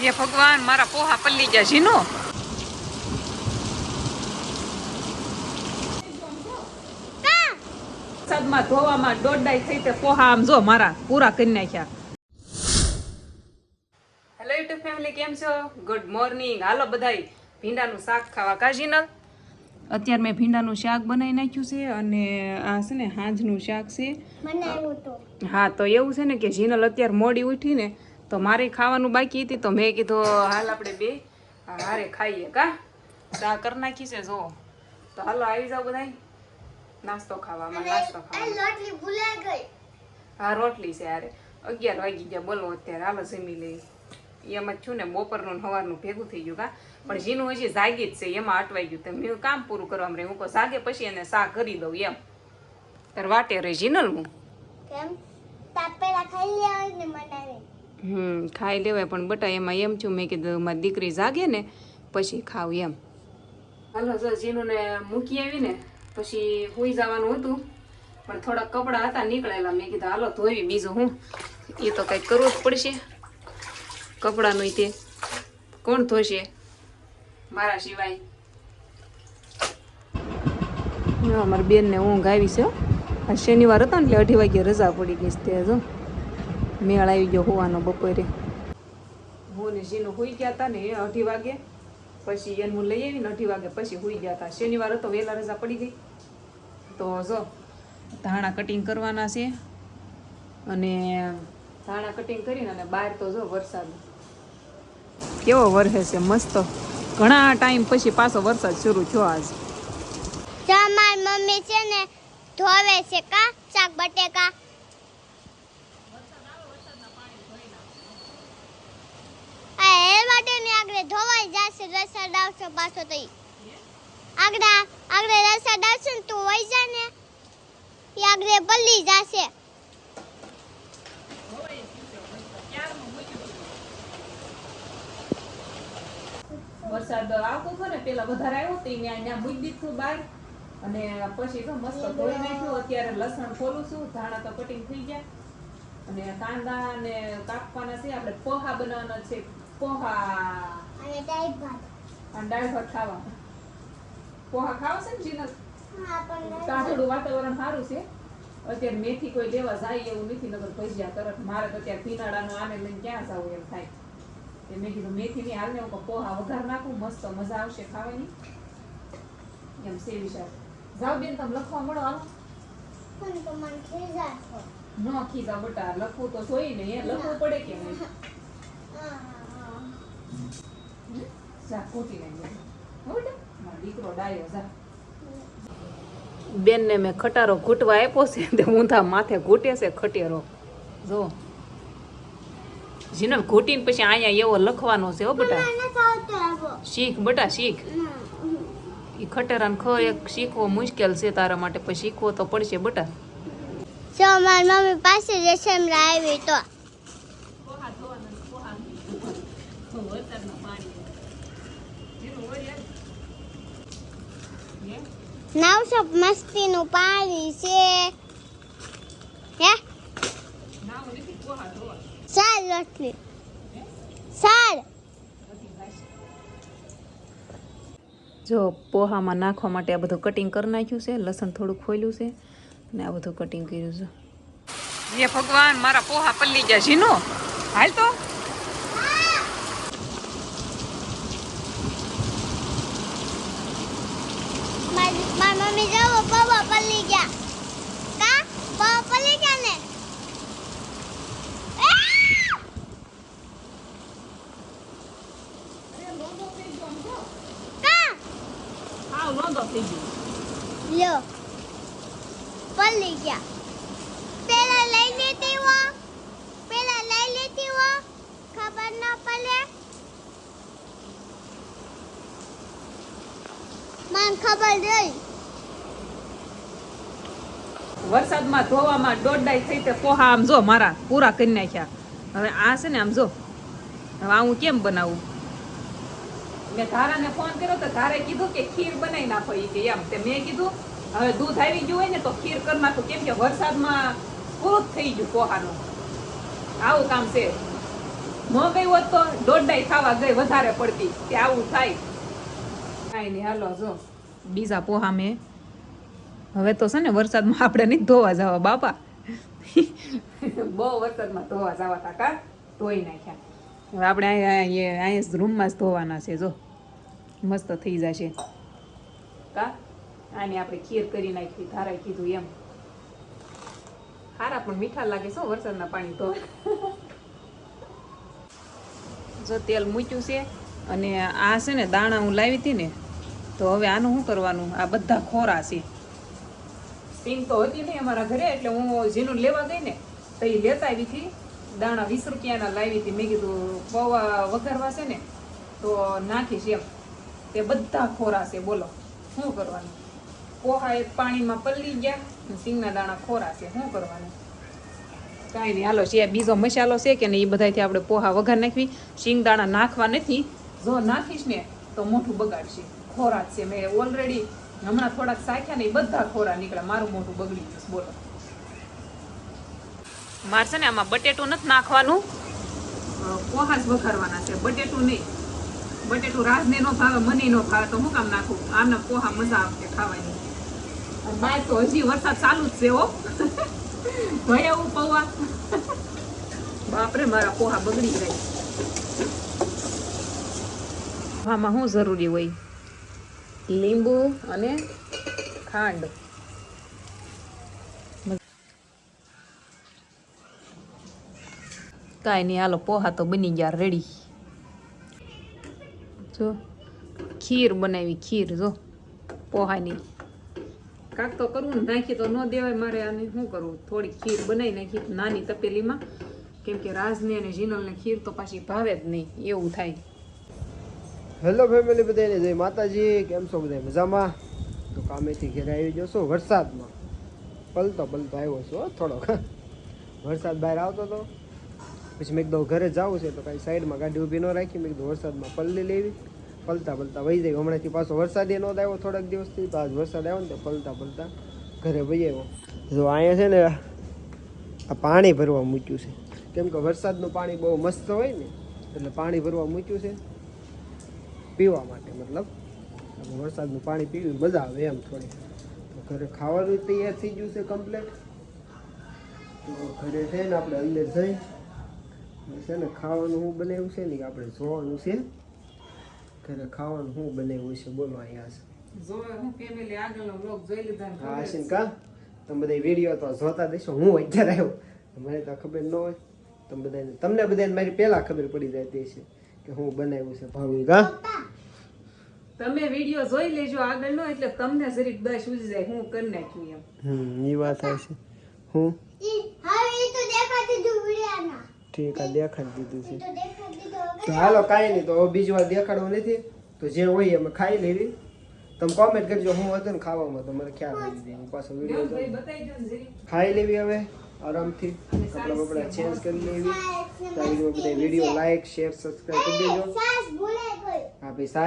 એ ભગવાન મારા પોહા પલ્લી ગયા જીનો વરસાદમાં ધોવામાં દોડાઈ થઈ તે પોહા આમ જો મારા પૂરા કરી નાખ્યા. હેલો યુટ્યુબ ફેમિલી કેમ છો? ગુડ મોર્નિંગ હાલો બધાય ભીંડાનું શાક ખાવા કાજીનલ અત્યારે મેં ભીંડાનું શાક બનાવી નાખ્યું છે અને આ છે ને હાંજનું શાક છે. હા તો એવું છે ને કે જીનલ અત્યારે મોડી ઉઠી ને તો મારે ખાવાનું બાકી હતી તો મેં કીધું હાલ આપણે બે હારે ખાઈએ કા? ચા કરી નાખી છે જો તો હાલો આવી જાઓ બધા નાસ્તો ખાવામાં નાસ્તો ગઈ. હા રોટલી છે યાર અગિયાર વાગી ગયા બોલો અત્યારે હાલો જમી લઈ એમાં છું ને બપોરનું હવારનું સવારનું ભેગું થઈ ગયું કા? પણ જીનું હજી જાગી જ છે એમાં અટવાઈ ગયું. તો મેં કામ પૂરું કરવામાં રહી હું કહું જાગે પછી એને શા કરી દઉં એમ. તાર વાટે રહી જીનલ હું કેમ તાપેલા ખાઈ લેવાય ને બનાવી હમ ખાઈ લેવાય પણ બટા એમાં એમ છું મેં કીધું મારી દીકરી જાગે ને પછી ખાવ એમ. હાલો સર જીનુને મૂકી આવી ને પછી હોઈ જવાનું હતું પણ થોડા કપડાં હતા નીકળેલા. મેં કીધું હાલો ધોઈ બીજું હું. એ તો કંઈક કરવું જ પડશે. કપડાનું તે કોણ ધોશે? મારા સિવાય. હા, અમારી બેનને ઊંઘ આવી છે શનિવાર હતા ને એટલે અઢી વાગે રજા પડી ગઈ છે તે જો. મેળ આવી ગયો હોવાનો બપોરે. હું ને જીનું હોઈ ગયા હતા ને એ અઢી વાગે. પછી એનું લઈ આવીને અઢી વાગે પછી હોઈ ગયા હતા શનિવાર હતો વહેલા રજા પડી ગઈ. તો જો ધાણા કટિંગ કરવાના છે. અને ધાણા કટિંગ કરીને અને બહાર તો જો વરસાદ. કેવો વરસે છે મસ્ત. ઘણા ટાઈમ પછી પાછો વરસાદ શરૂ થયો આજ. મારી મમ્મી છે ને ધોવે છે કા શાક બટેકા આ હેર માટે ને આગળ ધોવાઈ જશે રસાડ આવશે પાછો તો ઈ. આગળ આગળ રસાડ આવશે ને તું વઈ જા ને. એ આગળ પલ્લી જશે. વરસાદ આવતો હતો ને, પેલા વધારે આવ્યો તો ત્યાં ત્યાં મૂકી દીધું બહાર અને પછી તો મસ્ત ધોઈ નાખ્યું. અત્યારે લસણ ખોલું છું, ધાણા તો કટિંગ થઈ ગયા. અને કાંદા ને કાપવાના છે, આપણે પોહા બનાવવાના છે. પોહા. અને ભાત. અને દાળ ભાત ખાવા પોહા ખાવ છે ને જીનલ હા વાતાવરણ સારું છે. અત્યારે મેથી કોઈ લેવા જાય એવું નથી નગર ભજીયા તરત. મારે તો અત્યારે પીનાળાનો આને લઈને ક્યાં જવું એમ થાય. તે મેં કીધું મેથી ની હાલને હું પોહા વઘાર નાખું મસ્ત મજા આવશે ખાવાની. એમ સેવી શાક જાઓ બેન તમે લખવા મળો હાલો. ન ખીજા બટા લખવું તો જોઈએ ને એ લખવું પડે કે નહીં? બેનને મેં ખટારો ઘૂંટવા આપ્યો છે તે ઊંધા માથે ઘૂંટે છે ખટેરો. જો. જીનલ ઘૂંટીને પછી અહીંયા એવો લખવાનો છે હો બેટા. શીખ બટા શીખ. એ ખટેરાને ખ એક શીખવો મુશ્કેલ છે તારા માટે પછી શીખવો તો પડશે બટા. જો મારી મમ્મી પાસે રેશમરા આવી તો. નવસો મસ્તીનું પાણી છે. હે? સાલ રોટલી. સાલ. જો પોહામાં નાખવા માટે આ બધું કટિંગ કરી નાખ્યું છે લસણ થોડું ખોલ્યું છે અને આ બધું કટિંગ કર્યું છે. એ ભગવાન મારા પોહા પલ્લી ગયા ઝીનો હાલ તો મારી મારી મમ્મી જાવો પૌવા પલ્લી ગયા. કા? પૌવા પલ્લી ગયા ને? લો પલ્લી ગયા. પેલા લઈ લેતી હો. પેલા લઈ લેતી હો. ખબર ન પડે. મને ખબર રહી વરસાદમાં ધોવામાં દોડાઈ થઈ તે પોહા આમ જો મારા પૂરા કરી નાખ્યા. હવે આ છે ને આમ જો, હવે હું કેમ બનાવું? મેં ધારાને ફોન કર્યો તો ધારે કીધું કે ખીર બનાવી નાખો એ કે એમ. તે મેં કીધું, હવે દૂધ આવી ગયું હોય ને તો ખીર કરી નાખો. કેમ કે વરસાદમાં પૂરું થઈ ગયું પોહાનું. આવું કામ છે. ન ગઈ હોત તો દોઢાઈ ખાવા ગઈ વધારે પડતી. કે આવું થાય. કાંઈ નહીં, હાલો, જો. બીજા પોહા મેં હવે તો છે ને વરસાદમાં આપણે નહીં ધોવા જવા બાપા. બહુ વરસાદમાં ધોવા જવા તા કા? ધોઈ નાખ્યા. હવે આપણે અહીંયા અહીંયા રૂમમાં જ ધોવાના છે જો. મસ્ત થઈ જશે. કા? આની આપણે ખીર કરી નાખી ધારા કીધું એમ. ખારા પણ મીઠા લાગે છે વરસાદના પાણી તો. જો તેલ મૂક્યું છે અને આ છે ને દાણા હું લાવી હતી ને તો હવે આનું શું કરવાનું? આ બધા ખોરા છે. સિંગ તો હતી નહીં અમારા ઘરે, એટલે હું જેનું લેવા ગઈ ને, તો એ લેતા આવી હતી. દાણા વીસ રૂપિયાના લાવી હતી. મેં કીધું પૌવા વઘારવા છે ને, તો નાખીશ એમ. તે બધા ખોરાશે બોલો, શું કરવાનું? પોહા એક પાણીમાં પલળી ગયા સિંગના દાણા ખોરા છે, શું કરવાનું? કાંઈ નહીં, હાલો છે બીજો મસાલો છે કે નહીં, એ બધાથી આપણે પોહા વઘાર નાખવી. શિંગ દાણા નાખવા નથી. જો નાખીશ ને, તો મોઢું બગાડશે. ખોરાક છે, મેં ઓલરેડી હમણાં થોડાક સાખ્યા ને એ બધા ખોરા નીકળ્યા. મારું મોઢું બગડી જશે બોલો. મારે છે ને આમાં બટેટું નથી નાખવાનું. પોહા જ વઘારવાના છે. બટેટું નહીં. બટેટું રાજને નો ભાવે મને નો ભાવે તો હું કામ નાખું? આના પોહા મજા આવશે ખાવાની. બાય તો હજી વરસાદ ચાલુ જ છે હો. ભય એવું પૌવા. બાપરે મારા પોહા બગડી જાય. આમાં શું જરૂરી હોય? લીંબુ અને ખાંડ. કાંઈ નહીં, હાલો, પોહા તો બની ગયા રેડી જો, ખીર બનાવી, ખીર, જો, પોહાની. કાંક તો કરવું નાખી તો ન દેવાય મારે આને, શું કરવું થોડી ખીર બનાવી નાખી, નાની તપેલીમાં. કેમ કે રાજને અને જીનલને ખીર તો પાછી ભાવે જ નહીં, એવું થાય. હેલો ફેમિલી બધાને જય માતાજી, કેમ છો બધા મજામાં? તો કામેથી ઘરે આવી જશો વરસાદમાં. પલતો પલતો આવ્યો છો થોડોક. વરસાદ બહાર આવતો હતો પછી મેં કીધું ઘરે જવું છે, તો કાંઈ સાઈડમાં ગાડી ઊભી ન રાખી, મેં કીધું, વરસાદમાં પલ્લી લેવી. પલતા પલતા વહી જાય. હમણાંથી પાછો વરસાદ એ નહોતો આવ્યો થોડાક દિવસથી. તો આજ વરસાદ આવ્યો ને તો પલતા પલતા ઘરે વહી આવ્યો. જો અહીંયા છે ને, આ પાણી ભરવા મૂક્યું છે. કેમ કે વરસાદનું પાણી બહુ મસ્ત હોય ને, એટલે પાણી ભરવા મૂક્યું છે. પીવા માટે મતલબ વરસાદનું પાણી પીવી મજા આવે એમ થોડી. તો ઘરે ખાવાનું તૈયાર થઈ ગયું છે કમ્પ્લેટ તો ઘરે છે ને આપણે અંદર જઈ છે ને ખાવાનું શું બનાવ્યું છે ને આપણે જોવાનું છે. ઘરે ખાવાનું શું બનાવ્યું છે બોલો અહીંયા છે. જો હું ફેમિલી આગળનો વ્લોગ જોઈ લીધા ને હા ખબર કા? તમે બધા વીડિયો તો જોતા દેશો હું અત્યારે આવ્યો. મને તો ખબર ન હોય. તમે બધાને તમને બધાને મારી પહેલાં ખબર પડી જાય છે કે હું બનાવ્યું છે ભાવી કા? તમે વીડિયો જોઈ લેજો આગળનો એટલે તમને જરીક દસ ઉજી જાય હું કરી નાખ્યું એમ. હમ એ વાત થાય છે હું? ઈ હવે ઈ તો દેખાતી જ વિડિયાના ઠીક આ દેખાડી દીધું છે. તો દેખાતી તો હવે તો હાલો કાંઈ નહીં તો હવે બીજી વાર દેખાડવું નથી. તો જે હોય અમે ખાઈ લેવી. તમે કોમેન્ટ કરજો હું હતું ને ખાવામાં તો મને ખ્યાલ આવી જાય. હું પાછો વીડિયો ભાઈ બતાવી દો ને જરીક. ખાઈ લેવી હવે આરામથી. કપડા બપડા ચેન્જ કરી લેવી. તો આ વીડિયો બધા વીડિયો લાઈક શેર સબસ્ક્રાઈબ કરી દેજો. સાસ ભૂલાઈ ગઈ હા ભાઈ સા